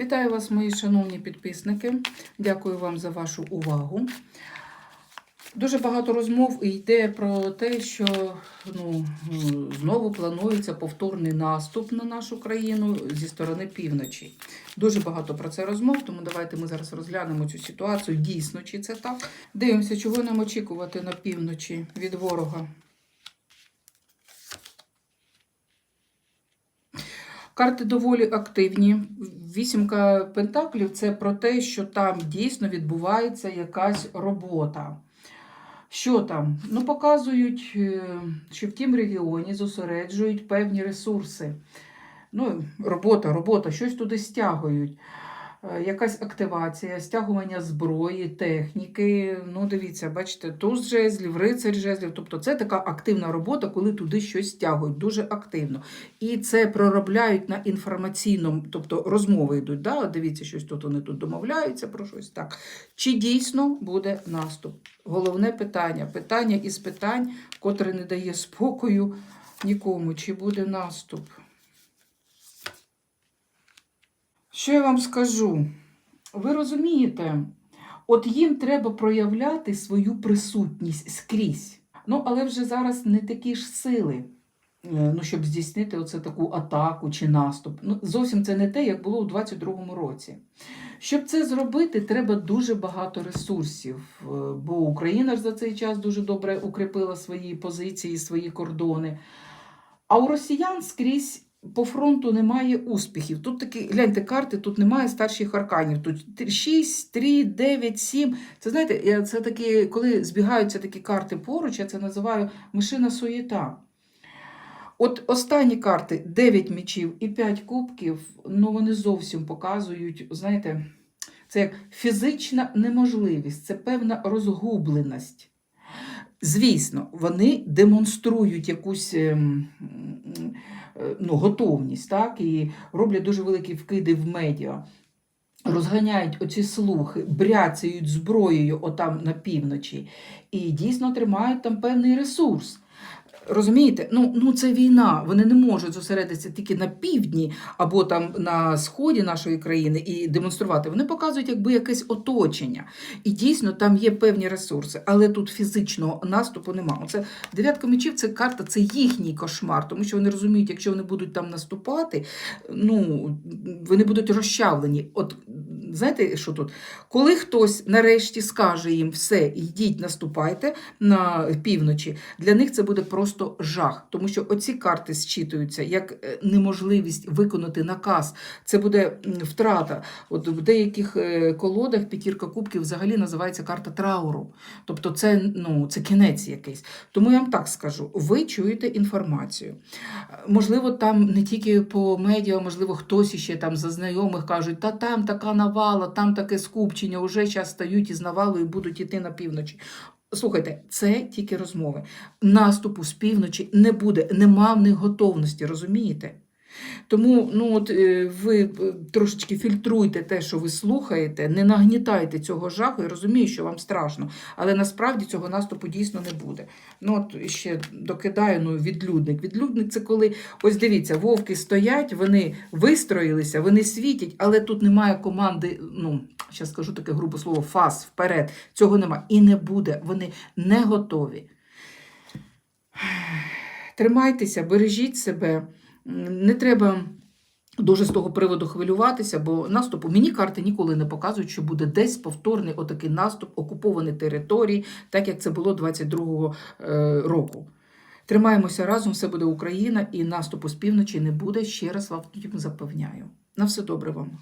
Вітаю вас, мої шановні підписники. Дякую вам за вашу увагу. Дуже багато розмов йде про те, що ну, знову планується повторний наступ на нашу країну зі сторони півночі. Дуже багато про це розмов, тому давайте ми зараз розглянемо цю ситуацію. Дійсно, чи це так? Дивимося, чого нам очікувати на півночі від ворога. Карти доволі активні. Вісімка пентаклів це про те, що там дійсно відбувається якась робота. Що там? Ну, показують, е, що в тім регіоні зосереджують певні ресурси. Ну, робота, робота, щось туди стягують. Е, Якась активація, стягування зброї, техніки. Ну, дивіться, бачите, туз жезлів, рицарь жезлів. Тобто це така активна робота, коли туди щось стягують, дуже активно. І це проробляють на інформаційному, тобто розмови йдуть. Да? Дивіться, щось тут вони тут домовляються про щось так. Чи дійсно буде наступ? Головне питання, питання із питань, котре не дає спокою нікому. Чи буде наступ? Що я вам скажу? Ви розумієте, от їм треба проявляти свою присутність скрізь. Ну, але вже зараз не такі ж сили, е, ну, щоб здійснити оце таку атаку чи наступ. Ну, зовсім це не те, як було у 22-му році. Щоб це зробити, треба дуже багато ресурсів, е, бо Україна ж за цей час дуже добре укріпила свої позиції, свої кордони. А у росіян скрізь по фронту немає успіхів. Тут такі, гляньте, карти, тут немає старших арканів. Тут 6, 3, 9, 7. Це знаєте, це такі, коли збігаються такі карти поруч, я це називаю мишина суєта. От останні карти 9 мечів і 5 кубків, ну вони зовсім показують, знаєте, це як фізична неможливість, це певна розгубленість. Звісно, вони демонструють якусь ем, ну, готовність, так, і роблять дуже великі вкиди в медіа. Розганяють оці слухи, бряцають зброєю отам на півночі і дійсно тримають там певний ресурс. Розумієте, ну, ну це війна. Вони не можуть зосередитися тільки на півдні або там на сході нашої країни і демонструвати. Вони показують якби якесь оточення. І дійсно там є певні ресурси, але тут фізичного наступу немає. Оце дев'ятка мечів це карта, це їхній кошмар, тому що вони розуміють, якщо вони будуть там наступати, ну вони будуть розчавлені. От знаєте, що тут? Коли хтось нарешті скаже їм все, йдіть, наступайте на півночі, для них це буде просто жах, тому що оці карти зчитуються як е, неможливість виконати наказ. Це буде втрата. От в деяких е, колодах п'ятірка кубків взагалі називається карта трауру. Тобто це, ну, це кінець якийсь. Тому я вам так скажу: ви чуєте інформацію. Можливо, там не тільки по медіа, можливо, хтось іще там за знайомих кажуть, та там така навала, там таке скупчення, уже зараз стають із навалою і будуть іти на півночі. Слухайте, це тільки розмови. Наступу з півночі не буде, нема в них готовності, розумієте? Тому ну, от, е, ви е, трошечки фільтруйте те, що ви слухаєте, не нагнітайте цього жаху. Я розумію, що вам страшно, але насправді цього наступу дійсно не буде. Ну, от ще докидаю ну, відлюдник. Відлюдник це коли, ось дивіться, вовки стоять, вони вистроїлися, вони світять, але тут немає команди, ну, зараз скажу таке грубе слово, фас вперед. Цього немає. І не буде. Вони не готові. Тримайтеся, бережіть себе. Не треба дуже з того приводу хвилюватися, бо наступу мені карти ніколи не показують, що буде десь повторний отакий наступ, окупованої території, так як це було 22-го е, року. Тримаємося разом, все буде Україна, і наступу з півночі не буде. Ще раз вам запевняю. На все добре вам.